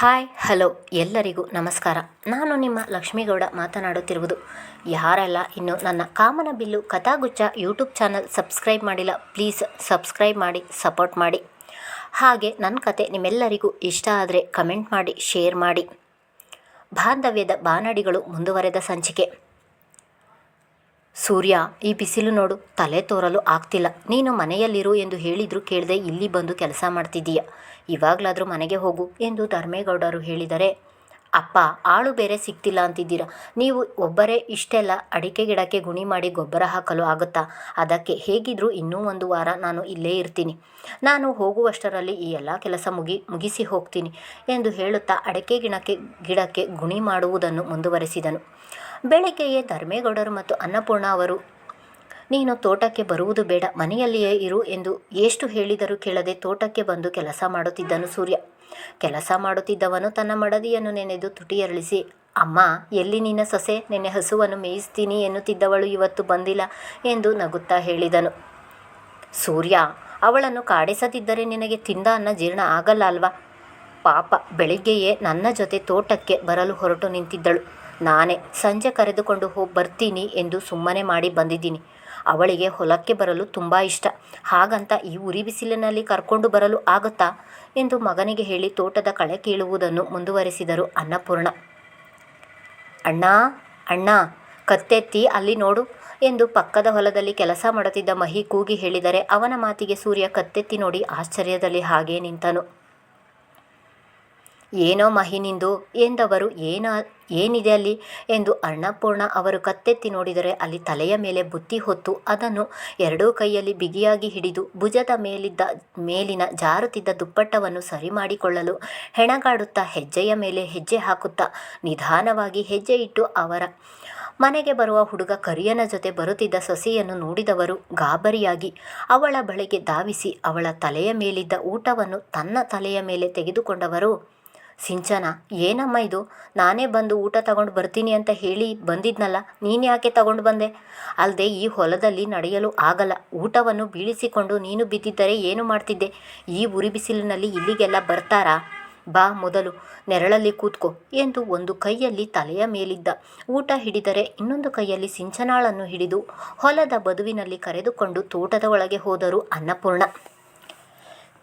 Hi, hello, ಎಲ್ಲರಿಗೂ ನಮಸ್ಕಾರ. ನಾನು ನಿಮ್ಮ ಲಕ್ಷ್ಮೀಗೌಡ ಮಾತನಾಡುತ್ತಿರುವುದು. ಯಾರೆಲ್ಲ ಇನ್ನು ನನ್ನ ಕಾಮನಬಿಲ್ಲು ಕಥಾಗುಚ್ಚ ಯೂಟ್ಯೂಬ್ ಚಾನಲ್ ಸಬ್ಸ್ಕ್ರೈಬ್ ಮಾಡಿಲ್ಲ, ಪ್ಲೀಸ್ ಸಬ್ಸ್ಕ್ರೈಬ್ ಮಾಡಿ, ಸಪೋರ್ಟ್ ಮಾಡಿ. ಹಾಗೆ ನನ್ನ ಕತೆ ನಿಮ್ಮೆಲ್ಲರಿಗೂ ಇಷ್ಟ ಆದರೆ ಕಮೆಂಟ್ ಮಾಡಿ, ಶೇರ್ ಮಾಡಿ. ಬಾಂಧವ್ಯದ ಬಾನಡಿಗಳು ಮುಂದುವರೆದ ಸಂಚಿಕೆ. ಸೂರ್ಯ, ಈ ಬಿಸಿಲು ನೋಡು, ತಲೆ ತೋರಲು ಆಗ್ತಿಲ್ಲ. ನೀನು ಮನೆಯಲ್ಲಿರು ಎಂದು ಹೇಳಿದ್ರು ಕೇಳದೆ ಇಲ್ಲಿ ಬಂದು ಕೆಲಸ ಮಾಡ್ತಿದ್ದೀಯ. ಇವಾಗಲಾದರೂ ಮನೆಗೆ ಹೋಗು ಎಂದು ಧರ್ಮೇಗೌಡರು ಹೇಳಿದರೆ, ಅಪ್ಪ, ಆಳು ಬೇರೆ ಸಿಗ್ತಿಲ್ಲ ಅಂತಿದ್ದೀರಾ. ನೀವು ಒಬ್ಬರೇ ಇಷ್ಟೆಲ್ಲ ಅಡಿಕೆ ಗಿಡಕ್ಕೆ ಗುಣಿ ಮಾಡಿ ಗೊಬ್ಬರ ಹಾಕಲು ಆಗುತ್ತಾ? ಅದಕ್ಕೆ ಹೇಗಿದ್ರೂ ಇನ್ನೂ ಒಂದು ವಾರ ನಾನು ಇಲ್ಲೇ ಇರ್ತೀನಿ. ನಾನು ಹೋಗುವಷ್ಟರಲ್ಲಿ ಈ ಎಲ್ಲ ಕೆಲಸ ಮುಗಿ, ಮುಗಿಸಿ ಹೋಗ್ತೀನಿ ಎಂದು ಹೇಳುತ್ತಾ ಅಡಿಕೆ ಗಿಡಕ್ಕೆ ಗಿಡಕ್ಕೆ ಗುಣಿ ಮಾಡುವುದನ್ನು ಮುಂದುವರೆಸಿದನು. ಬೆಳಗ್ಗೆಯೇ ಧರ್ಮೇಗೌಡರು ಮತ್ತು ಅನ್ನಪೂರ್ಣ ಅವರು ನೀನು ತೋಟಕ್ಕೆ ಬರುವುದು ಬೇಡ, ಮನೆಯಲ್ಲಿಯೇ ಇರು ಎಂದು ಎಷ್ಟು ಹೇಳಿದರೂ ಕೇಳದೆ ತೋಟಕ್ಕೆ ಬಂದು ಕೆಲಸ ಮಾಡುತ್ತಿದ್ದನು ಸೂರ್ಯ. ಕೆಲಸ ಮಾಡುತ್ತಿದ್ದವನು ತನ್ನ ಮಡದಿಯನ್ನು ನೆನೆದು ತುಟಿಯರಳಿಸಿ, ಅಮ್ಮ, ಎಲ್ಲಿ ನಿನ್ನ ಸೊಸೆ? ನೆನ್ನೆ ಹಸುವನ್ನು ಮೇಯಿಸ್ತೀನಿ ಎನ್ನುತ್ತಿದ್ದವಳು ಇವತ್ತು ಬಂದಿಲ್ಲ ಎಂದು ನಗುತ್ತಾ ಹೇಳಿದನು. ಸೂರ್ಯ, ಅವಳನ್ನು ಕಾಡಿಸದಿದ್ದರೆ ನಿನಗೆ ತಿಂದ ಅನ್ನ ಜೀರ್ಣ ಆಗಲ್ಲ ಅಲ್ವಾ? ಪಾಪ, ಬೆಳಿಗ್ಗೆಯೇ ನನ್ನ ಜೊತೆ ತೋಟಕ್ಕೆ ಬರಲು ಹೊರಟು ನಿಂತಿದ್ದಳು. ನಾನೇ ಸಂಜೆ ಕರೆದುಕೊಂಡು ಹೋಗಿ ಬರ್ತೀನಿ ಎಂದು ಸುಮ್ಮನೆ ಮಾಡಿ ಬಂದಿದ್ದೀನಿ. ಅವಳಿಗೆ ಹೊಲಕ್ಕೆ ಬರಲು ತುಂಬ ಇಷ್ಟ. ಹಾಗಂತ ಈ ಉರಿ ಬಿಸಿಲಿನಲ್ಲಿ ಕರ್ಕೊಂಡು ಬರಲು ಆಗುತ್ತಾ? ಎಂದು ಮಗನಿಗೆ ಹೇಳಿ ತೋಟದ ಕಳೆ ಕೀಳುವುದನ್ನು ಮುಂದುವರೆಸಿದರು ಅನ್ನಪೂರ್ಣ. ಅಣ್ಣ ಅಣ್ಣ, ಕತ್ತೆತ್ತಿ, ಅಲ್ಲಿ ನೋಡು ಎಂದು ಪಕ್ಕದ ಹೊಲದಲ್ಲಿ ಕೆಲಸ ಮಾಡುತ್ತಿದ್ದ ಮಹಿ ಕೂಗಿ ಹೇಳಿದರೆ ಅವನ ಮಾತಿಗೆ ಸೂರ್ಯ ಕತ್ತೆತ್ತಿ ನೋಡಿ ಆಶ್ಚರ್ಯದಲ್ಲಿ ಹಾಗೇ ನಿಂತನು. ಏನೋ ಮಹಿನಿಂದು ಎಂದವರು ಏನ, ಏನಿದೆ ಅಲ್ಲಿ ಎಂದು ಅನ್ನಪೂರ್ಣ ಅವರು ಕತ್ತೆತ್ತಿ ನೋಡಿದರೆ ಅಲ್ಲಿ ತಲೆಯ ಮೇಲೆ ಬುತ್ತಿ ಹೊತ್ತು ಅದನ್ನು ಎರಡೂ ಕೈಯಲ್ಲಿ ಬಿಗಿಯಾಗಿ ಹಿಡಿದು ಭುಜದ ಮೇಲಿದ್ದ, ಮೇಲಿನ ಜಾರುತ್ತಿದ್ದ ದುಪ್ಪಟ್ಟವನ್ನು ಸರಿ ಮಾಡಿಕೊಳ್ಳಲು ಹೆಣಗಾಡುತ್ತಾ ಹೆಜ್ಜೆಯ ಮೇಲೆ ಹೆಜ್ಜೆ ಹಾಕುತ್ತಾ ನಿಧಾನವಾಗಿ ಹೆಜ್ಜೆ ಇಟ್ಟು ಅವರ ಮನೆಗೆ ಬರುವ ಹುಡುಗ ಕರಿಯನ ಜೊತೆ ಬರುತ್ತಿದ್ದ ಸೊಸೆಯನ್ನು ನೋಡಿದವರು ಗಾಬರಿಯಾಗಿ ಅವಳ ಬಳಿಗೆ ಧಾವಿಸಿ ಅವಳ ತಲೆಯ ಮೇಲಿದ್ದ ಊಟವನ್ನು ತನ್ನ ತಲೆಯ ಮೇಲೆ ತೆಗೆದುಕೊಂಡವರು ಸಿಂಚನ, ಏನಮ್ಮ ಇದು? ನಾನೇ ಬಂದು ಊಟ ತಗೊಂಡು ಬರ್ತೀನಿ ಅಂತ ಹೇಳಿ ಬಂದಿದ್ನಲ್ಲ, ನೀನು ಯಾಕೆ ತಗೊಂಡು ಬಂದೆ? ಅಲ್ಲದೆ ಈ ಹೊಲದಲ್ಲಿ ನಡೆಯಲು ಆಗಲ್ಲ. ಊಟವನ್ನು ಬೀಳಿಸಿಕೊಂಡು ನೀನು ಬಿದ್ದಿದ್ದರೆ ಏನು ಮಾಡ್ತಿದ್ದೆ? ಈ ಉರಿ ಬಿಸಿಲಿನಲ್ಲಿ ಇಲ್ಲಿಗೆಲ್ಲ ಬರ್ತಾರಾ? ಬಾ ಮೊದಲು, ನೆರಳಲ್ಲಿ ಕೂತ್ಕೋ ಎಂದು ಒಂದು ಕೈಯಲ್ಲಿ ತಲೆಯ ಮೇಲಿದ್ದ. ಊಟ ಹಿಡಿದರೆ ಇನ್ನೊಂದು ಕೈಯಲ್ಲಿ ಸಿಂಚನಾಳನ್ನು ಹಿಡಿದು ಹೊಲದ ಬದುವಿನಲ್ಲಿ ಕರೆದುಕೊಂಡು ತೋಟದ ಒಳಗೆ ಹೋದರು ಅನ್ನಪೂರ್ಣ.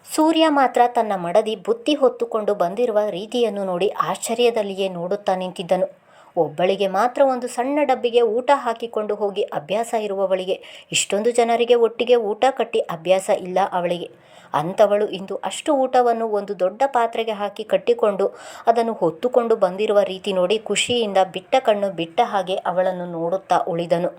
ಸೂರ್ಯ ಮಾತ್ರ ತನ್ನ ಮಡದಿ ಬುತ್ತಿ ಹೊತ್ತುಕೊಂಡು ಬಂದಿರುವ ರೀತಿಯನ್ನು ನೋಡಿ ಆಶ್ಚರ್ಯದಲ್ಲಿಯೇ ನೋಡುತ್ತಾ ನಿಂತಿದ್ದನು. ಒಬ್ಬಳಿಗೆ ಮಾತ್ರ ಒಂದು ಸಣ್ಣ ಡಬ್ಬಿಗೆ ಊಟ ಹಾಕಿಕೊಂಡು ಹೋಗಿ ಅಭ್ಯಾಸ ಇರುವವಳಿಗೆ, ಇಷ್ಟೊಂದು ಜನರಿಗೆ ಒಟ್ಟಿಗೆ ಊಟ ಕಟ್ಟಿ ಅಭ್ಯಾಸ ಇಲ್ಲ ಅವಳಿಗೆ. ಅಂಥವಳು ಇಂದು ಅಷ್ಟು ಊಟವನ್ನು ಒಂದು ದೊಡ್ಡ ಪಾತ್ರೆಗೆ ಹಾಕಿ ಕಟ್ಟಿಕೊಂಡು ಅದನ್ನು ಹೊತ್ತುಕೊಂಡು ಬಂದಿರುವ ರೀತಿ ನೋಡಿ ಖುಷಿಯಿಂದ ಬಿಟ್ಟ ಕಣ್ಣು ಬಿಟ್ಟ ಹಾಗೆ ಅವಳನ್ನು ನೋಡುತ್ತಾ ಉಳಿದನು.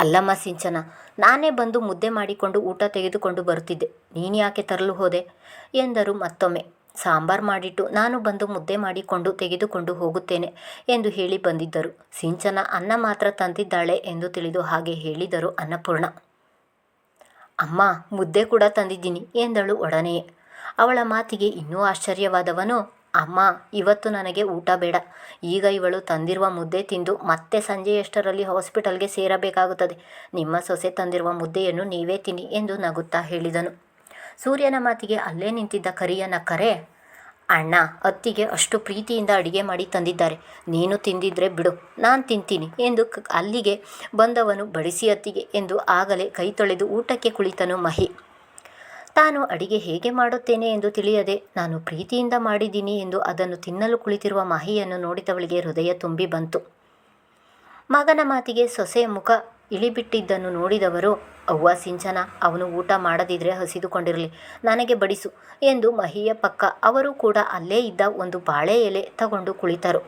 ಅಲ್ಲಮ್ಮ ಸಿಂಚನ, ನಾನೇ ಬಂದು ಮುದ್ದೆ ಮಾಡಿಕೊಂಡು ಊಟ ತೆಗೆದುಕೊಂಡು ಬರುತ್ತಿದ್ದೆ. ನೀನು ಯಾಕೆ ತರಲು ಹೋದೆ? ಎಂದರು ಮತ್ತೊಮ್ಮೆ. ಸಾಂಬಾರು ಮಾಡಿಟ್ಟು ನಾನು ಬಂದು ಮುದ್ದೆ ಮಾಡಿಕೊಂಡು ತೆಗೆದುಕೊಂಡು ಹೋಗುತ್ತೇನೆ ಎಂದು ಹೇಳಿ ಬಂದಿದ್ದರು. ಸಿಂಚನ ಅನ್ನ ಮಾತ್ರ ತಂದಿದ್ದಾಳೆ ಎಂದು ತಿಳಿದು ಹಾಗೆ ಹೇಳಿದರು ಅನ್ನಪೂರ್ಣ. ಅಮ್ಮ, ಮುದ್ದೆ ಕೂಡ ತಂದಿದ್ದೀನಿ ಎಂದಳು ಒಡನೆಯೇ. ಅವಳ ಮಾತಿಗೆ ಇನ್ನೂ ಆಶ್ಚರ್ಯವಾದವನು? ಅಮ್ಮ, ಇವತ್ತು ನನಗೆ ಊಟ ಬೇಡ. ಈಗ ಇವಳು ತಂದಿರುವ ಮುದ್ದೆ ತಿಂದು ಮತ್ತೆ ಸಂಜೆಯಷ್ಟರಲ್ಲಿ ಹಾಸ್ಪಿಟಲ್ಗೆ ಸೇರಬೇಕಾಗುತ್ತದೆ. ನಿಮ್ಮ ಸೊಸೆ ತಂದಿರುವ ಮುದ್ದೆಯನ್ನು ನೀವೇ ತಿನ್ನಿ ಎಂದು ನಗುತ್ತಾ ಹೇಳಿದನು. ಸೂರ್ಯನ ಮಾತಿಗೆ ಅಲ್ಲೇ ನಿಂತಿದ್ದ ಕರಿಯನ ಕರೆ, ಅಣ್ಣ, ಅತ್ತಿಗೆ ಅಷ್ಟು ಪ್ರೀತಿಯಿಂದ ಅಡಿಗೆ ಮಾಡಿ ತಂದಿದ್ದಾರೆ. ನೀನು ತಿಂದಿದ್ರೆ ಬಿಡು, ನಾನು ತಿಂತೀನಿ ಎಂದು ಅಲ್ಲಿಗೆ ಬಂದವನು ಬಡಿಸಿ ಅತ್ತಿಗೆ ಎಂದು ಆಗಲೇ ಕೈ ತೊಳೆದು ಊಟಕ್ಕೆ ಕುಳಿತನು ಮಹಿ. ತಾನು ಅಡಿಗೆ ಹೇಗೆ ಮಾಡುತ್ತೇನೆ ಎಂದು ತಿಳಿಯದೆ, ನಾನು ಪ್ರೀತಿಯಿಂದ ಮಾಡಿದ್ದೀನಿ ಎಂದು ಅದನ್ನು ತಿನ್ನಲು ಕುಳಿತಿರುವ ಮಾಹಿಯನ್ನು ನೋಡಿದವಳಿಗೆ ಹೃದಯ ತುಂಬಿ ಬಂತು. ಮಗನ ಮಾತಿಗೆ ಸೊಸೆಯ ಮುಖ ಇಳಿಬಿಟ್ಟಿದ್ದನ್ನು ನೋಡಿದವರು, ಅವ್ವ ಸಿಂಚನ, ಅವನು ಊಟ ಮಾಡದಿದ್ರೆ ಹಸಿದುಕೊಂಡಿರಲಿ, ನನಗೆ ಬಡಿಸು ಎಂದು ಮಹಿಯ ಪಕ್ಕ ಅವರು ಕೂಡ ಅಲ್ಲೇ ಇದ್ದ ಒಂದು ಬಾಳೆ ಎಲೆ ತಗೊಂಡು ಕುಳಿತರು.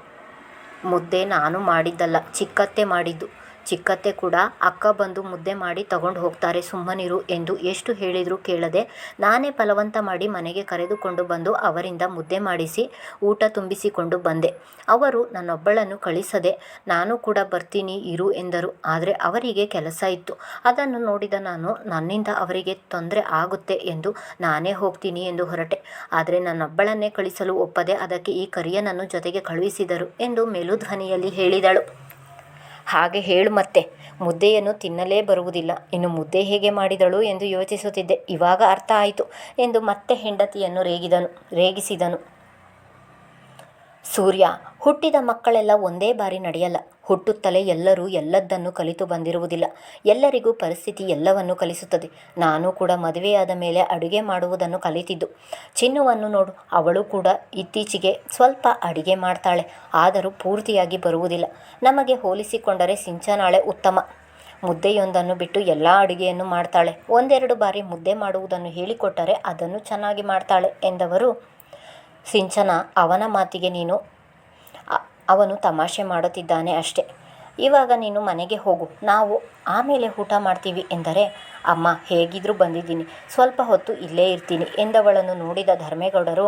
ಮುದ್ದೆ ನಾನು ಮಾಡಿದ್ದಲ್ಲ, ಚಿಕ್ಕತ್ತೆ ಮಾಡಿದ್ದು. ಚಿಕ್ಕತ್ತೆ ಕೂಡ ಅಕ್ಕ ಬಂದು ಮುದ್ದೆ ಮಾಡಿ ತಗೊಂಡು ಹೋಗ್ತಾರೆ. ಸುಮ್ಮನಿರು ಎಂದು ಎಷ್ಟು ಹೇಳಿದರೂ ಕೇಳದೆ ನಾನೇ ಫಲವಂತ ಮಾಡಿ ಮನೆಗೆ ಕರೆದುಕೊಂಡು ಬಂದು ಅವರಿಂದ ಮುದ್ದೆ ಮಾಡಿಸಿ ಊಟ ತುಂಬಿಸಿಕೊಂಡು ಬಂದೆ. ಅವರು ನನ್ನೊಬ್ಬಳನ್ನು ಕಳಿಸದೆ ನಾನು ಕೂಡ ಬರ್ತೀನಿ, ಇರು ಎಂದರು. ಆದರೆ ಅವರಿಗೆ ಕೆಲಸ ಇತ್ತು. ಅದನ್ನು ನೋಡಿದ ನಾನು, ನನ್ನಿಂದ ಅವರಿಗೆ ತೊಂದರೆ ಆಗುತ್ತೆ ಎಂದು ನಾನೇ ಹೋಗ್ತೀನಿ ಎಂದು ಹೊರಟೆ. ಆದರೆ ನನ್ನೊಬ್ಬಳನ್ನೇ ಕಳಿಸಲು ಒಪ್ಪದೆ ಅದಕ್ಕೆ ಈ ಕರಿಯನನ್ನು ಜೊತೆಗೆ ಕಳುಹಿಸಿದರು ಎಂದು ಮೇಲುಧ್ವನಿಯಲ್ಲಿ ಹೇಳಿದಳು. ಹಾಗೆ ಹೇಳು ಮತ್ತೆ. ಮುದ್ದೆಯನ್ನು ತಿನ್ನಲೇ ಬರುವುದಿಲ್ಲ. ಇನ್ನು ಮುದ್ದೆ ಹೇಗೆ ಮಾಡಿದಳು ಎಂದು ಯೋಚಿಸುತ್ತಿದ್ದೆ. ಇವಾಗ ಅರ್ಥ ಆಯಿತು ಎಂದು ಮತ್ತೆ ಹೆಂಡತಿಯನ್ನು ರೇಗಿದನು, ರೇಗಿಸಿದನು. ಸೂರ್ಯ, ಹುಟ್ಟಿದ ಮಕ್ಕಳೆಲ್ಲ ಒಂದೇ ಬಾರಿ ನಡೆಯಲ್ಲ. ಹುಟ್ಟುತ್ತಲೇ ಎಲ್ಲರೂ ಎಲ್ಲದನ್ನು ಕಲಿತು ಬಂದಿರುವುದಿಲ್ಲ. ಎಲ್ಲರಿಗೂ ಪರಿಸ್ಥಿತಿ ಎಲ್ಲವನ್ನು ಕಲಿಸುತ್ತದೆ. ನಾನು ಕೂಡ ಮದುವೆಯಾದ ಮೇಲೆ ಅಡುಗೆ ಮಾಡುವುದನ್ನು ಕಲಿತಿದ್ದು. ಚಿನ್ನುವನ್ನು ನೋಡು, ಅವಳು ಕೂಡ ಇತ್ತೀಚೆಗೆ ಸ್ವಲ್ಪ ಅಡುಗೆ ಮಾಡ್ತಾಳೆ. ಆದರೂ ಪೂರ್ತಿಯಾಗಿ ಬರುವುದಿಲ್ಲ. ನಮಗೆ ಹೋಲಿಸಿಕೊಂಡರೆ ಸಿಂಚನಾಳೆ ಉತ್ತಮ. ಮುದ್ದೆಯೊಂದನ್ನು ಬಿಟ್ಟು ಎಲ್ಲ ಅಡುಗೆಯನ್ನು ಮಾಡ್ತಾಳೆ. ಒಂದೆರಡು ಬಾರಿ ಮುದ್ದೆ ಮಾಡುವುದನ್ನು ಹೇಳಿಕೊಟ್ಟರೆ ಅದನ್ನು ಚೆನ್ನಾಗಿ ಮಾಡ್ತಾಳೆ ಎಂದವರು ಸಿಂಚನ, ಅವನ ಮಾತಿಗೆ ನೀನು ಅವನು ತಮಾಷೆ ಮಾಡುತ್ತಿದ್ದಾನೆ ಅಷ್ಟೆ. ಇವಾಗ ನೀನು ಮನೆಗೆ ಹೋಗು. ನಾವು ಆಮೇಲೆ ಊಟ ಮಾಡ್ತೀವಿ ಎಂದರೆ, ಅಮ್ಮ, ಹೇಗಿದ್ರೂ ಬಂದಿದ್ದೀನಿ. ಸ್ವಲ್ಪ ಹೊತ್ತು ಇಲ್ಲೇ ಇರ್ತೀನಿ ಎಂದವಳನ್ನು ನೋಡಿದ ಧರ್ಮೇಗೌಡರು,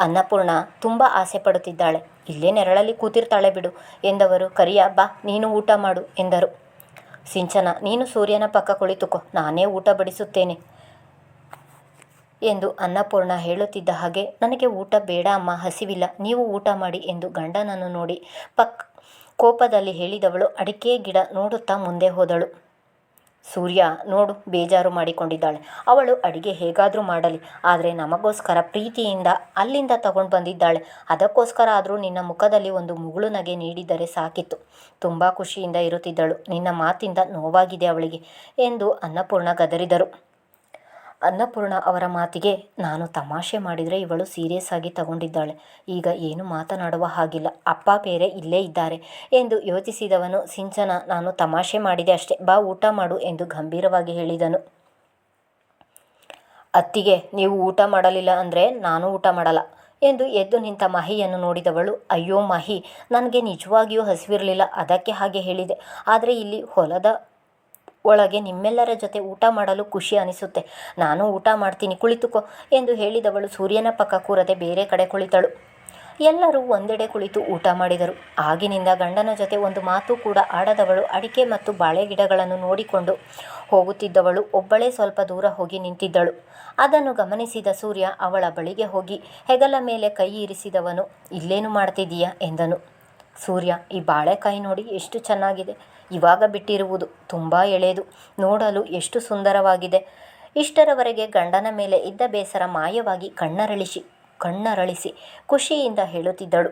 ಅನ್ನಪೂರ್ಣ ತುಂಬ ಆಸೆ ಪಡುತ್ತಿದ್ದಾಳೆ. ಇಲ್ಲೇ ನೆರಳಲ್ಲಿ ಕೂತಿರ್ತಾಳೆ ಬಿಡು ಎಂದವರು ಕರಿಯ, ಬಾ, ನೀನು ಊಟ ಮಾಡು ಎಂದರು. ಸಿಂಚನ, ನೀನು ಸೂರ್ಯನ ಪಕ್ಕ ಕುಳಿತುಕೋ, ನಾನೇ ಊಟ ಬಡಿಸುತ್ತೇನೆ. ಎಂದು ಅನ್ನಪೂರ್ಣ ಹೇಳುತ್ತಿದ್ದ ಹಾಗೆ, ನನಗೆ ಊಟ ಬೇಡ ಅಮ್ಮ, ಹಸಿವಿಲ್ಲ. ನೀವು ಊಟ ಮಾಡಿ ಎಂದು ಗಂಡನನ್ನು ನೋಡಿ ಪಕ್ ಕೋಪದಲ್ಲಿ ಹೇಳಿದವಳು, ಅಡಿಕೆ ಗಿಡ ನೋಡುತ್ತಾ ಮುಂದೆ ಹೋದಳು. ಸೂರ್ಯ, ನೋಡು, ಬೇಜಾರು ಮಾಡಿಕೊಂಡಿದ್ದಾಳೆ. ಅವಳು ಅಡಿಗೆ ಹೇಗಾದರೂ ಮಾಡಲಿ. ಆದರೆ ನಮಗೋಸ್ಕರ ಪ್ರೀತಿಯಿಂದ ಅಲ್ಲಿಂದ ತಗೊಂಡು ಬಂದಿದ್ದಾಳೆ. ಅದಕ್ಕೋಸ್ಕರ ಆದರೂ ನಿನ್ನ ಮುಖದಲ್ಲಿ ಒಂದು ಮುಗುಳು ನಗೆ ನೀಡಿದರೆ ಸಾಕಿತ್ತು. ತುಂಬ ಖುಷಿಯಿಂದ ಇರುತ್ತಿದ್ದಳು. ನಿನ್ನ ಮಾತಿಂದ ನೋವಾಗಿದೆ ಅವಳಿಗೆ ಎಂದು ಅನ್ನಪೂರ್ಣ ಗದರಿದರು. ಅನ್ನಪೂರ್ಣ ಅವರ ಮಾತಿಗೆ ನಾನು ತಮಾಷೆ ಮಾಡಿದರೆ ಇವಳು ಸೀರಿಯಸ್ ಆಗಿ ತಗೊಂಡಿದ್ದಾಳೆ. ಈಗ ಏನು ಮಾತನಾಡುವ ಹಾಗಿಲ್ಲ. ಅಪ್ಪ ಬೇರೆ ಇಲ್ಲೇ ಇದ್ದಾರೆ ಎಂದು ಯೋಚಿಸಿದವನು, ಸಿಂಚನ, ನಾನು ತಮಾಷೆ ಮಾಡಿದೆ ಅಷ್ಟೇ. ಬಾ, ಊಟ ಮಾಡು ಎಂದು ಗಂಭೀರವಾಗಿ ಹೇಳಿದನು. ಅತ್ತಿಗೆ, ನೀವು ಊಟ ಮಾಡಲಿಲ್ಲ ಅಂದರೆ ನಾನು ಊಟ ಮಾಡಲ್ಲ ಎಂದು ಎದ್ದು ನಿಂತ ಮಹಿಯನ್ನು ನೋಡಿದವಳು. ಅಯ್ಯೋ ಮಹಿ, ನನಗೆ ನಿಜವಾಗಿಯೂ ಹಸಿವಿರಲಿಲ್ಲ. ಅದಕ್ಕೆ ಹಾಗೆ ಹೇಳಿದೆ. ಆದರೆ ಇಲ್ಲಿ ಹೊಲದ ಒಳಗೆ ನಿಮ್ಮೆಲ್ಲರ ಜೊತೆ ಊಟ ಮಾಡಲು ಖುಷಿ ಅನಿಸುತ್ತೆ. ನಾನು ಊಟ ಮಾಡ್ತೀನಿ, ಕುಳಿತುಕೋ ಎಂದು ಹೇಳಿದವಳು ಸೂರ್ಯನ ಪಕ್ಕ ಕೂರದೆ ಬೇರೆ ಕಡೆ ಕುಳಿತಳು. ಎಲ್ಲರೂ ಒಂದೆಡೆ ಕುಳಿತು ಊಟ ಮಾಡಿದರು. ಆಗಿನಿಂದ ಗಂಡನ ಜೊತೆ ಒಂದು ಮಾತು ಕೂಡ ಆಡದವಳು ಅಡಿಕೆ ಮತ್ತು ಬಾಳೆ ಗಿಡಗಳನ್ನು ನೋಡಿಕೊಂಡು ಹೋಗುತ್ತಿದ್ದವಳು. ಒಬ್ಬಳೇ ಸ್ವಲ್ಪ ದೂರ ಹೋಗಿ ನಿಂತಿದ್ದಳು. ಅದನ್ನು ಗಮನಿಸಿದ ಸೂರ್ಯ ಅವಳ ಬಳಿಗೆ ಹೋಗಿ, ಹೆಗಲ ಮೇಲೆ ಕೈ ಇರಿಸಿದವನು, ಇಲ್ಲೇನು ಮಾಡ್ತಿದ್ದೀಯಾ? ಎಂದನು. ಸೂರ್ಯ, ಈ ಬಾಳೆಕಾಯಿ ನೋಡಿ ಎಷ್ಟು ಚೆನ್ನಾಗಿದೆ. ಇವಾಗ ಬಿಟ್ಟಿರುವುದು ತುಂಬ ಎಳೆದು ನೋಡಲು ಎಷ್ಟು ಸುಂದರವಾಗಿದೆ. ಇಷ್ಟರವರೆಗೆ ಗಂಡನ ಮೇಲೆ ಇದ್ದ ಬೇಸರ ಮಾಯವಾಗಿ ಕಣ್ಣರಳಿಸಿ ಕಣ್ಣರಳಿಸಿ ಖುಷಿಯಿಂದ ಹೇಳುತ್ತಿದ್ದಳು.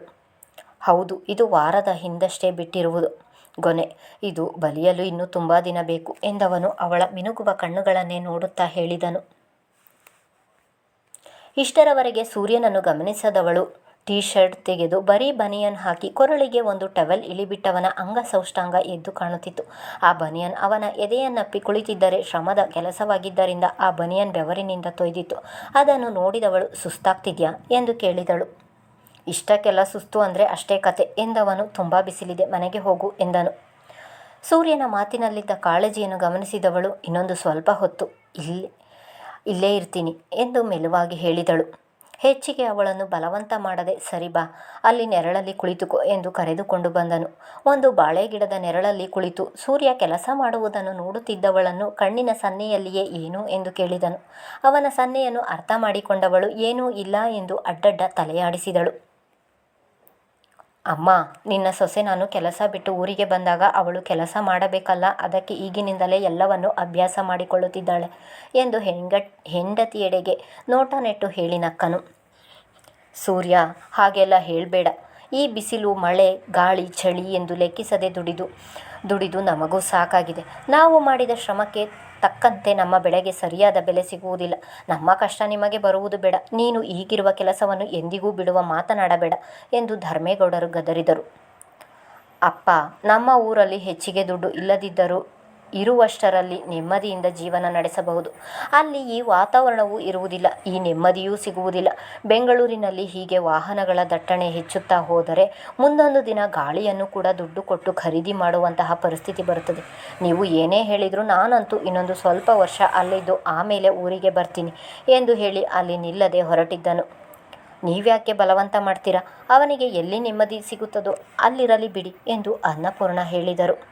ಹೌದು, ಇದು ವಾರದ ಹಿಂದಷ್ಟೇ ಬಿಟ್ಟಿರುವುದು. ಗೊನೆ, ಇದು ಬಲಿಯಲು ಇನ್ನೂ ತುಂಬ ದಿನ ಬೇಕು ಎಂದವನು ಅವಳ ಮಿನುಗುವ ಕಣ್ಣುಗಳನ್ನೇ ನೋಡುತ್ತಾ ಹೇಳಿದನು. ಇಷ್ಟರವರೆಗೆ ಸೂರ್ಯನನ್ನು ಗಮನಿಸದವಳು ಟೀ ಶರ್ಟ್ ತೆಗೆದು ಬರೀ ಬನಿಯನ್ ಹಾಕಿ ಕೊರಳಿಗೆ ಒಂದು ಟವೆಲ್ ಇಳಿಬಿಟ್ಟವನ ಅಂಗಸೌಷ್ಟಾಂಗ ಎದ್ದು ಕಾಣುತ್ತಿತ್ತು. ಆ ಬನಿಯನ್ ಅವನ ಎದೆಯನ್ನಪ್ಪಿ ಕುಳಿತಿದ್ದರೆ ಶ್ರಮದ ಕೆಲಸವಾಗಿದ್ದರಿಂದ ಆ ಬನಿಯನ್ ಬೆವರಿನಿಂದ ತೊಯ್ದಿತ್ತು. ಅದನ್ನು ನೋಡಿದವಳು, ಸುಸ್ತಾಗ್ತಿದ್ಯಾ? ಎಂದು ಕೇಳಿದಳು. ಇಷ್ಟಕ್ಕೆಲ್ಲ ಸುಸ್ತು ಅಂದರೆ ಅಷ್ಟೇ ಕತೆ ಎಂದವನು ತುಂಬ ಬಿಸಿಲಿದೆ. ಮನೆಗೆ ಹೋಗು ಎಂದನು. ಸೂರ್ಯನ ಮಾತಿನಲ್ಲಿದ್ದ ಕಾಳಜಿಯನ್ನು ಗಮನಿಸಿದವಳು, ಇನ್ನೊಂದು ಸ್ವಲ್ಪ ಹೊತ್ತು ಇಲ್ಲಿ ಇಲ್ಲೇ ಇರ್ತೀನಿ ಎಂದು ಮೆಲುವಾಗಿ ಹೇಳಿದಳು. ಹೆಚ್ಚಿಗೆ ಅವಳನ್ನು ಬಲವಂತ ಮಾಡದೆ ಸರಿ ಬಾ, ಅಲ್ಲಿ ನೆರಳಲ್ಲಿ ಕುಳಿತುಕೋ ಎಂದು ಕರೆದುಕೊಂಡು ಬಂದನು. ಒಂದು ಬಾಳೆ ಗಿಡದ ನೆರಳಲ್ಲಿ ಕುಳಿತು ಸೂರ್ಯ ಕೆಲಸ ಮಾಡುವುದನ್ನು ನೋಡುತ್ತಿದ್ದವಳನ್ನು ಕಣ್ಣಿನ ಸನ್ನೆಯಲ್ಲಿಯೇ ಏನು ಎಂದು ಕೇಳಿದನು. ಅವನ ಸನ್ನೆಯನ್ನು ಅರ್ಥ ಮಾಡಿಕೊಂಡವಳು ಏನೂ ಇಲ್ಲ ಎಂದು ಅಡ್ಡಡ್ಡ ತಲೆಯಾಡಿಸಿದಳು. ಅಮ್ಮ, ನಿನ್ನ ಸೊಸೆ ನಾನು ಕೆಲಸ ಬಿಟ್ಟು ಊರಿಗೆ ಬಂದಾಗ ಅವಳು ಕೆಲಸ ಮಾಡಬೇಕಲ್ಲ, ಅದಕ್ಕೆ ಈಗಿನಿಂದಲೇ ಎಲ್ಲವನ್ನು ಅಭ್ಯಾಸ ಮಾಡಿಕೊಳ್ಳುತ್ತಿದ್ದಾಳೆ ಎಂದು ಹೆಂಗ ಹೆಂಡತಿಯೆಡೆಗೆ ನೋಟ ನೆಟ್ಟು ಹೇಳಿ ನಕ್ಕನು ಸೂರ್ಯ, ಹಾಗೆಲ್ಲ ಹೇಳಬೇಡ. ಈ ಬಿಸಿಲು, ಮಳೆ, ಗಾಳಿ, ಚಳಿ ಎಂದು ಲೆಕ್ಕಿಸದೆ ದುಡಿದು ದುಡಿದು ನಮಗೂ ಸಾಕಾಗಿದೆ. ನಾವು ಮಾಡಿದ ಶ್ರಮಕ್ಕೆ ತಕ್ಕಂತೆ ನಮ್ಮ ಬೆಳೆಗೆ ಸರಿಯಾದ ಬೆಲೆ ಸಿಗುವುದಿಲ್ಲ. ನಮ್ಮ ಕಷ್ಟ ನಿಮಗೆ ಬರುವುದು ಬೇಡ. ನೀನು ಈಗಿರುವ ಕೆಲಸವನ್ನು ಎಂದಿಗೂ ಬಿಡುವ ಮಾತನಾಡಬೇಡ ಎಂದು ಧರ್ಮೇಗೌಡರು ಗದರಿದರು. ಅಪ್ಪ, ನಮ್ಮ ಊರಲ್ಲಿ ಹೆಚ್ಚಿಗೆ ದುಡ್ಡು ಇಲ್ಲದಿದ್ದರೂ ಇರುವಷ್ಟರಲ್ಲಿ ನೆಮ್ಮದಿಯಿಂದ ಜೀವನ ನಡೆಸಬಹುದು. ಅಲ್ಲಿ ಈ ವಾತಾವರಣವೂ ಇರುವುದಿಲ್ಲ, ಈ ನೆಮ್ಮದಿಯೂ ಸಿಗುವುದಿಲ್ಲ. ಬೆಂಗಳೂರಿನಲ್ಲಿ ಹೀಗೆ ವಾಹನಗಳ ದಟ್ಟಣೆ ಹೆಚ್ಚುತ್ತಾ ಹೋದರೆ ಮುಂದೊಂದು ದಿನ ಗಾಳಿಯನ್ನು ಕೂಡ ದುಡ್ಡು ಕೊಟ್ಟು ಖರೀದಿ ಮಾಡುವಂತಹ ಪರಿಸ್ಥಿತಿ ಬರುತ್ತದೆ. ನೀವು ಏನೇ ಹೇಳಿದರೂ ನಾನಂತೂ ಇನ್ನೊಂದು ಸ್ವಲ್ಪ ವರ್ಷ ಅಲ್ಲಿದ್ದು ಆಮೇಲೆ ಊರಿಗೆ ಬರ್ತೀನಿ ಎಂದು ಹೇಳಿ ಅಲ್ಲಿ ನಿಲ್ಲದೆ ಹೊರಟಿದ್ದನು. ನೀವ್ಯಾಕೆ ಬಲವಂತ ಮಾಡ್ತೀರಾ? ಅವನಿಗೆ ಎಲ್ಲಿ ನೆಮ್ಮದಿ ಸಿಗುತ್ತದೋ ಅಲ್ಲಿರಲಿ ಬಿಡಿ ಎಂದು ಅನ್ನಪೂರ್ಣ ಹೇಳಿದರು.